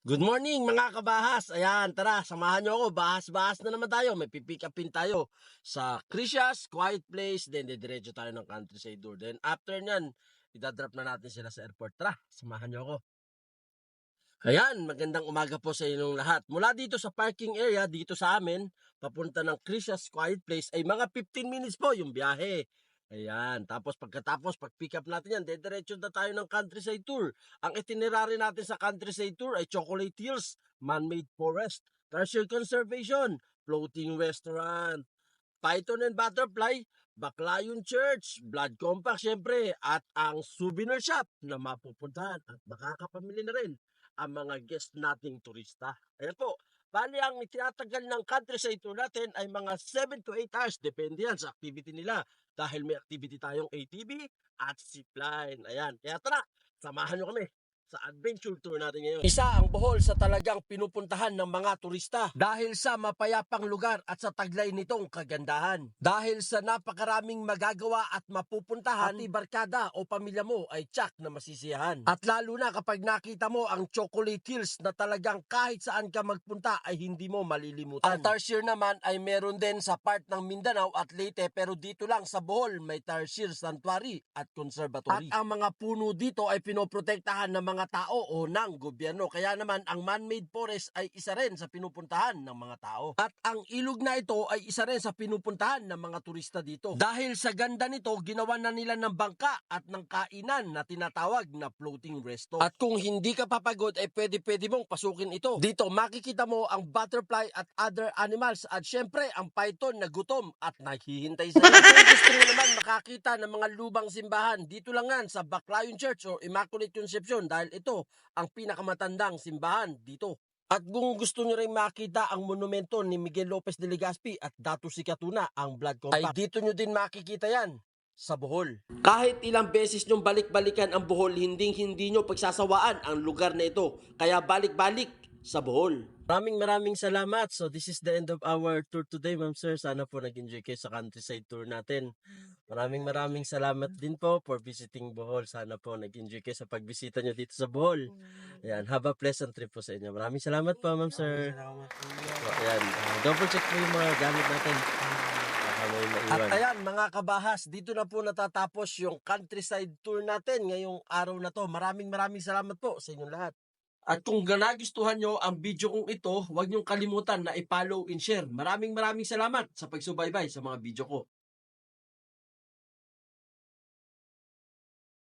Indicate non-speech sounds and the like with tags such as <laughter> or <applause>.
Good morning mga kabahas. Ayan, tara, samahan nyo ako. Bahas-bahas na naman tayo. May pipick upin tayo sa Crisias, Quiet Place. Then, didiretso tayo ng countryside tour. Then, after nyan, idadrop na natin sila sa airport. Tara, samahan nyo ako. Ayan, magandang umaga po sa inyong lahat. Mula dito sa parking area, dito sa amin, papunta ng Crisias Quiet Place, ay mga 15 minutes po yung biyahe. Ayan, tapos pagkatapos, pag pick up natin yan, dediretso na tayo ng countryside tour. Ang itinerary natin sa countryside tour ay Chocolate Hills, Man-Made Forest, Tertiary Conservation, Floating Restaurant, Python and Butterfly, Baclayon Church, Blood Compact syempre, at ang souvenir shop na mapupuntahan at makakapamili na rin ang mga guest nating turista. Ayan po, bali ang tinatagal ng countryside tour natin ay mga 7 to 8 hours, depende yan sa activity nila. Dahil may activity tayong ATV at zipline. Ayan, kaya tara, samahan nyo kami sa adventure tour natin ngayon. Isa ang Bohol sa talagang pinupuntahan ng mga turista dahil sa mapayapang lugar at sa taglay nitong kagandahan. Dahil sa napakaraming magagawa at mapupuntahan, pati barkada o pamilya mo ay tsak na masisiyahan. At lalo na kapag nakita mo ang Chocolate Hills na talagang kahit saan ka magpunta ay hindi mo malilimutan. Ang Tarsier naman ay meron din sa part ng Mindanao at Leyte pero dito lang sa Bohol may Tarsier Sanctuary at Conservatory. At ang mga puno dito ay pinoprotektahan ng mga tao o ng gobyerno. Kaya naman ang man-made forest ay isa rin sa pinupuntahan ng mga tao. At ang ilog na ito ay isa rin sa pinupuntahan ng mga turista dito. Dahil sa ganda nito, ginawa na nila ng bangka at ng kainan na tinatawag na floating resto. At kung hindi ka papagod ay pwede-pwede mong pasukin ito. Dito makikita mo ang butterfly at other animals at syempre ang python na gutom at naghihintay sa iyo. <laughs> Kung gusto nyo naman makakita ng mga lubang simbahan, dito lang yan sa Baclayon Church or Immaculate Conception dahil ito ang pinakamatandang simbahan dito. At kung gusto nyo rin makita ang monumento ni Miguel Lopez de Legazpi at Datu Sikatuna, ang Blood Compact, ay dito nyo din makikita yan sa Bohol. Kahit ilang beses nyong balik-balikan ang Bohol, hindi hindi nyo pagsasawaan ang lugar na ito. Kaya balik-balik sa Bohol. Maraming maraming salamat. So this is the end of our tour today, ma'am sir. Sana po nag-enjoy kayo sa countryside tour natin. Maraming maraming salamat din po for visiting Bohol. Sana po nag-enjoy kayo sa pagbisita nyo dito sa Bohol. Ayan, have a pleasant trip po sa inyo. Maraming salamat po, ma'am sir. So, ayan, uh, double check po yung mga gamit natin. At ayan mga kabahas, dito na po natatapos yung countryside tour natin ngayong araw na to. Maraming maraming salamat po sa inyong lahat. At kung nagustuhan nyo ang video kong ito, huwag nyong kalimutan na i-follow and share. Maraming maraming salamat sa pagsubaybay sa mga video ko.